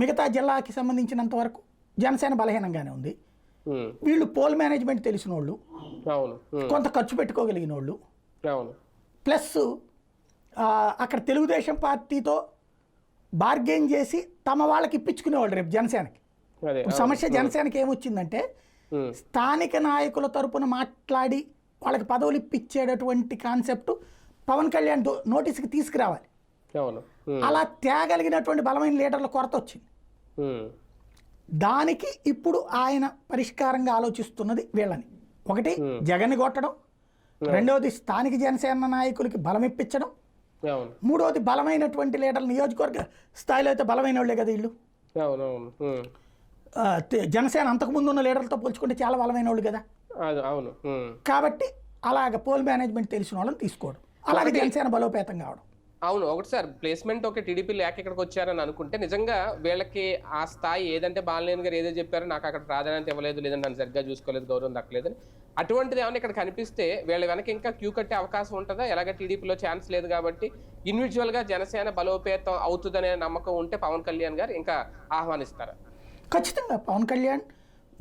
మిగతా జిల్లాకి సంబంధించినంత వరకు జనసేన బలహీనంగానే ఉంది. వీళ్ళు పోల్ మేనేజ్మెంట్ తెలిసిన వాళ్ళు కొంత ఖర్చు పెట్టుకోగలిగిన వాళ్ళు ప్లస్ అక్కడ తెలుగుదేశం పార్టీతో బార్గెన్ చేసి తమ వాళ్ళకి ఇప్పించుకునేవాళ్ళు రేపు జనసేనకి. సమస్య జనసేనకి ఏమొచ్చిందంటే స్థానిక నాయకుల తరపున మాట్లాడి వాళ్ళకి పదవులు ఇప్పించేటటువంటి కాన్సెప్ట్ పవన్ కళ్యాణ్ నోటీస్కి తీసుకురావాలి. అలా తేగలిగినటువంటి బలమైన లీడర్ల కొరత వచ్చింది. దానికి ఇప్పుడు ఆయన పరిష్కారంగా ఆలోచిస్తున్నది వీళ్ళని. ఒకటి జగన్ని కొట్టడం. రెండవది స్థానిక జనసేన నాయకులకి బలం ఇప్పించడం మూడవది బలమైనటువంటి లీడర్లు నియోజకవర్గ స్థాయిలో అయితే బలమైన వాళ్ళే. కదా వీళ్ళు జనసేన అంతకుముందు ఉన్న లీడర్లతో పోల్చుకుంటే చాలా బలమైన వాళ్ళు కదా అవును. కాబట్టి అలాగ పోల్ మేనేజ్మెంట్ తెలిసిన వాళ్ళని తీసుకోవడం. అలాగే జనసేన బలోపేతం కావడం. అవును ఒకటి సార్. ప్లేస్మెంట్ ఒక టీడీపీ లేక ఇక్కడికి వచ్చారని అనుకుంటే నిజంగా వీళ్ళకి ఆ స్థాయి ఏదంటే బాలనేని గారు ఏదో చెప్పారో నాకు అక్కడ ప్రాధాన్యత ఇవ్వలేదు లేదని నన్ను సరిగ్గా చూసుకోలేదు గౌరవం దక్కలేదని. అటువంటిది ఏమైనా ఇక్కడ కనిపిస్తే వీళ్ళ వెనక ఇంకా క్యూ కట్టే అవకాశం ఉంటుందా? ఎలాగ టీడీపీలో ఛాన్స్ లేదు కాబట్టి ఇండివిజువల్గా జనసేన బలోపేతం అవుతుందనే నమ్మకం ఉంటే పవన్ కళ్యాణ్ గారు ఇంకా ఆహ్వానిస్తారా? ఖచ్చితంగా పవన్ కళ్యాణ్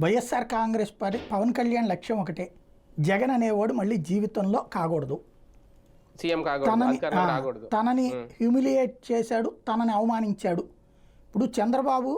వైఎస్ఆర్ కాంగ్రెస్ పార్టీ పవన్ కళ్యాణ్ లక్ష్యం ఒకటే. జగన్ అనేవాడు మళ్ళీ జీవితంలో కాకూడదు. సీఎం కాకూడదు తనని హ్యూమిలియేట్ చేశాడు తనని అవమానించాడు. ఇప్పుడు చంద్రబాబు